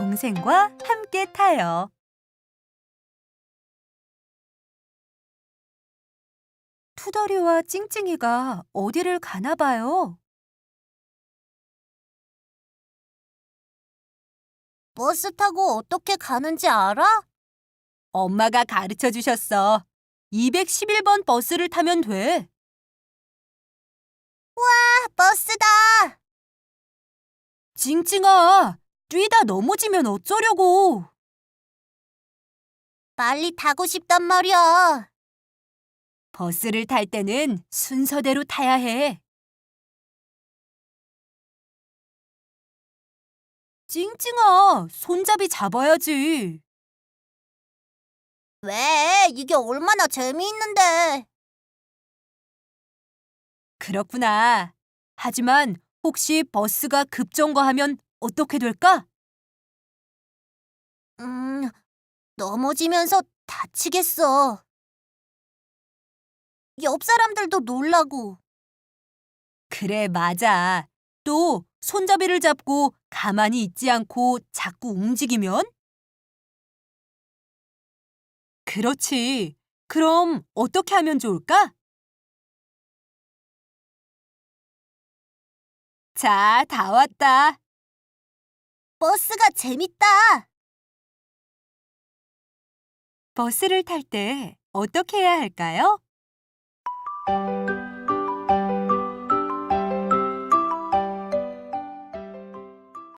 동생과 함께 타요. 투덜이와 찡찡이가 어디를 가나 봐요. 버스 타고 어떻게 가는지 알아? 엄마가 가르쳐 주셨어. 211번 버스를 타면 돼. 아, 버스다! 찡찡아, 뛰다 넘어지면 어쩌려고. 빨리 타고 싶단 말이야. 버스를 탈 때는 순서대로 타야 해. 찡찡아, 손잡이 잡아야지. 왜? 이게 얼마나 재미있는데. 그렇구나. 하지만 혹시 버스가 급정거하면 어떻게 될까? 음, 넘어지면서 다치겠어. 옆 사람들도 놀라고. 그래, 맞아. 또 손잡이를 잡고 가만히 있지 않고 자꾸 움직이면? 그렇지. 그럼 어떻게 하면 좋을까? 자, 다 왔다. 버스가 재밌다. 버스를 탈 때 어떻게 해야 할까요?